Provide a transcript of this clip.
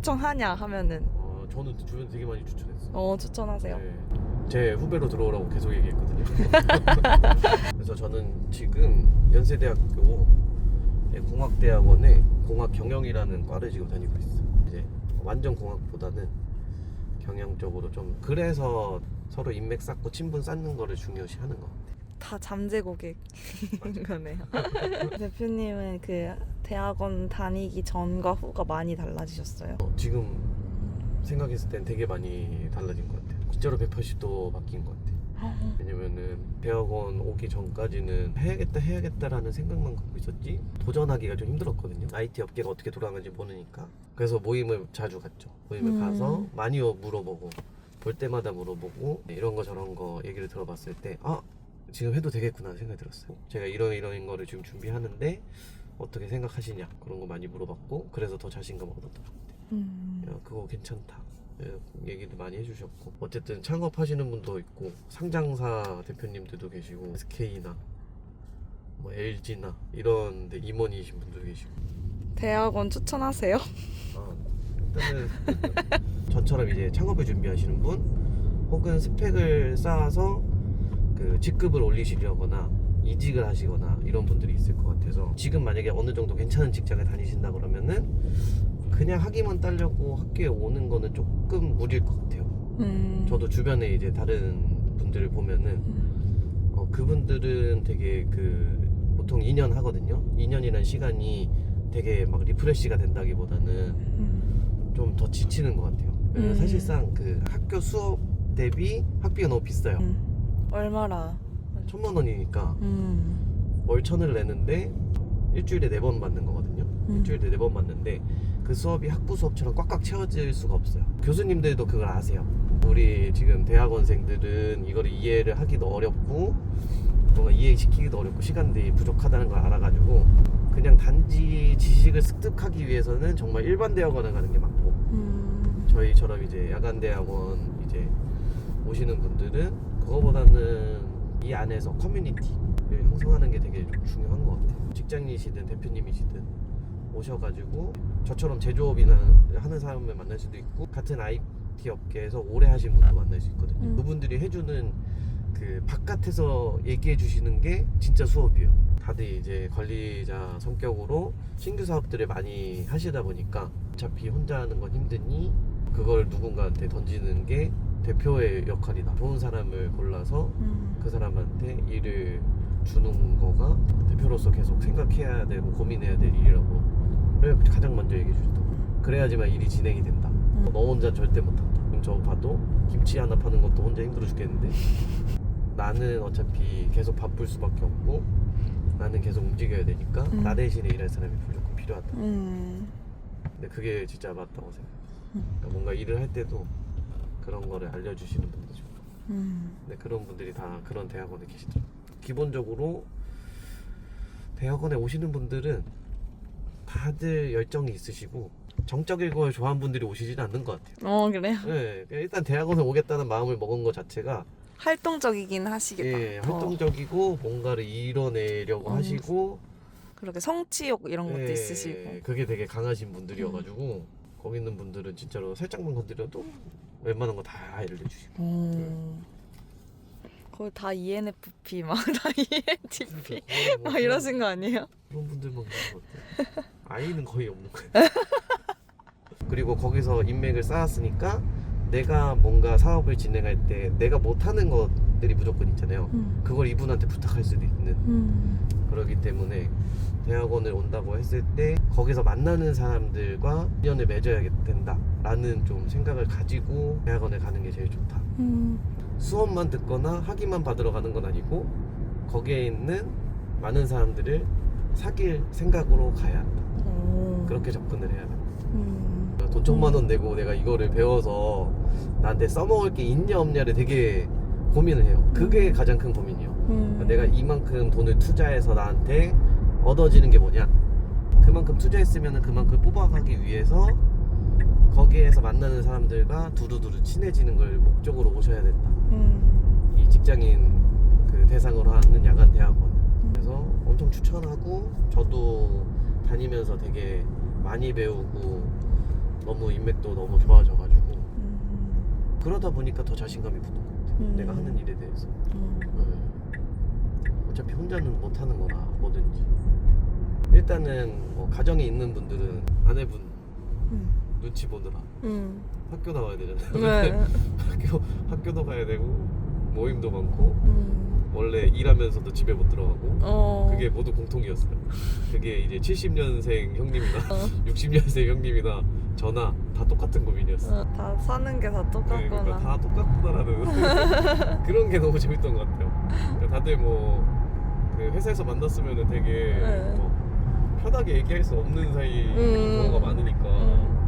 추천하냐 하면은 어, 저는 주변 되게 많이 추천했어요. 어 추천하세요. 네. 제 후배로 들어오라고 계속 얘기했거든요. 그래서 저는 지금 연세대학교 공학대학원에 공학 경영이라는 과를 지금 다니고 있어요. 이제 완전 공학보다는 경영 쪽으로 좀 그래서 서로 인맥 쌓고 친분 쌓는 거를 중요시 하는 것 같아요. 다 잠재 고객인 거네요. 대표님은 그 대학원 다니기 전과 후가 많이 달라지셨어요. 어, 지금 생각했을 땐 되게 많이 달라진 것 같아요. 진짜로 180도 바뀐 것 같아요. 왜냐면은 대학원 오기 전까지는 해야겠다 해야겠다라는 생각만 갖고 있었지 도전하기가 좀 힘들었거든요 IT 업계가 어떻게 돌아가는지 모르니까 그래서 모임을 자주 갔죠 모임을 음. 가서 많이 물어보고 볼 때마다 물어보고 이런 거 저런 거 얘기를 들어봤을 때 아 지금 해도 되겠구나 생각이 들었어요 제가 이런 이런 거를 지금 준비하는데 어떻게 생각하시냐 그런 거 많이 물어봤고 그래서 더 자신감 얻었던 것 같아요 음. 야, 그거 괜찮다. 예, 얘기도 많이 해주셨고 어쨌든 창업하시는 분도 있고 상장사 대표님들도 계시고 SK나 뭐 LG나 이런 데 임원이신 분도 계시고 대학원 추천하세요? 아, 일단은 저처럼 이제 창업을 준비하시는 분 혹은 스펙을 쌓아서 그 직급을 올리시려거나 이직을 하시거나 이런 분들이 있을 것 같아서 지금 만약에 어느 정도 괜찮은 직장에 다니신다 그러면은 그냥 학위만 따려고 학교에 오는 거는 조금 무리일 것 같아요. 음. 저도 주변에 이제 다른 분들을 보면은 어, 그분들은 되게 그 보통 2년 하거든요. 2년이라는 시간이 되게 막 리프레시가 된다기보다는 음. 좀더 지치는 것 같아요. 음. 사실상 그 학교 수업 대비 학비가 너무 비싸요. 음. 얼마라? 천만 원이니까 음. 월천을 내는데 일주일에 네 번 받는 거거든요. 음. 일주일에 네 번 받는데 그 수업이 학부 수업처럼 꽉꽉 채워질 수가 없어요. 교수님들도 그걸 아세요. 우리 지금 대학원생들은 이걸 이해를 하기도 어렵고 뭔가 이해시키기도 어렵고 시간들이 부족하다는 걸 알아가지고 그냥 단지 지식을 습득하기 위해서는 정말 일반 대학원을 가는 게 맞고 음. 저희처럼 이제 야간 대학원 이제 오시는 분들은 그거보다는 이 안에서 커뮤니티를 형성하는 게 되게 좀 중요한 것 같아요. 직장인이시든 대표님이시든 오셔가지고 저처럼 제조업이나 하는 사람을 만날 수도 있고 같은 IT 업계에서 오래 하신 분도 만날 수 있거든요. 음. 그분들이 해주는 그 바깥에서 얘기해 주시는 게 진짜 수업이에요. 다들 이제 관리자 성격으로 신규 사업들을 많이 하시다 보니까 어차피 혼자 하는 건 힘드니 그걸 누군가한테 던지는 게 대표의 역할이다. 좋은 사람을 골라서 음. 그 사람한테 일을 주는 거가 대표로서 계속 생각해야 되고 고민해야 될 일이라고 를 가장 먼저 얘기해 주셨다고. 그래야지만 일이 진행이 된다. 음. 너 혼자 절대 못한다. 그럼 저 봐도 김치 하나 파는 것도 혼자 힘들어 죽겠는데 나는 어차피 계속 바쁠 수밖에 없고 나는 계속 움직여야 되니까 음. 나 대신에 일할 사람이 무조건 필요하다. 음. 근데 그게 진짜 맞다고 생각해요. 음. 그러니까 뭔가 일을 할 때도 그런 거를 알려주시는 분들이죠. 음. 근데 그런 분들이 다 그런 대학원에 계시더라고요. 기본적으로 대학원에 오시는 분들은 다들 열정이 있으시고 정적인 걸 좋아하는 분들이 오시지는 않는 것 같아요. 어 그래요? 네, 그냥 일단 대학원에 오겠다는 마음을 먹은 것 자체가 활동적이긴 하시겠다. 예, 더. 활동적이고 뭔가를 이뤄내려고 음. 하시고 그렇게 성취욕 이런 것도 예, 있으시고. 그게 되게 강하신 분들이어가지고 거기 있는 분들은 진짜로 살짝만 건드려도 웬만한 거 다 알려주시고 음. 거의 다 ENFP 막 다 ENTP 뭐막 이러신 거 아니에요? 그런 분들만 계신 것 같아요. 아이는 거의 없는 거예요. 그리고 거기서 인맥을 쌓았으니까 내가 뭔가 사업을 진행할 때 내가 못하는 것들이 무조건 있잖아요. 음. 그걸 이분한테 부탁할 수도 있는 음. 그러기 때문에 대학원을 온다고 했을 때 거기서 만나는 사람들과 인연을 맺어야 된다라는 좀 생각을 가지고 대학원에 가는 게 제일 좋다. 음. 수업만 듣거나 학위만 받으러 가는 건 아니고 거기에 있는 많은 사람들을 사귈 생각으로 가야 한다. 오. 그렇게 접근을 해야 돼. 음. 돈 천만 원 내고 내가 이거를 배워서 나한테 써먹을 게 있냐 없냐를 되게 고민을 해요. 그게 가장 큰 고민이에요. 음. 내가 이만큼 돈을 투자해서 나한테 얻어지는 게 뭐냐? 그만큼 투자했으면 그만큼 뽑아가기 위해서 거기에서 만나는 사람들과 두루두루 친해지는 걸 목적으로 오셔야 된다. 음. 이 직장인 그 대상으로 하는 야간 대학원. 그래서 엄청 추천하고 저도 다니면서 되게 많이 배우고 너무 인맥도 너무 좋아져가지고 음, 그러다 보니까 더 자신감이 붙는 것 같아요. 음. 내가 하는 일에 대해서. 음, 네. 어차피 혼자는 못 하는 거나 뭐든지. 일단은 뭐 가정에 있는 분들은 아내분 음, 눈치 보느라 음. 학교 나와야 되잖아요. 네. 학교 학교도 가야 되고 모임도 많고 음. 원래 일하면서도 집에 못 들어가고 어. 그게 모두 공통이었어요. 그게 이제 70년생 형님이나 어. 60년생 형님이나 저나 다 똑같은 고민이었어요. 어, 다 사는 게다 네, 똑같구나. 그러니까 다 똑같구나라는 그런 게 너무 재밌던 것 같아요. 그러니까 다들 뭐 그 회사에서 만났으면 되게 네. 뭐 편하게 얘기할 수 없는 사이 음. 경우가 많으니까 음.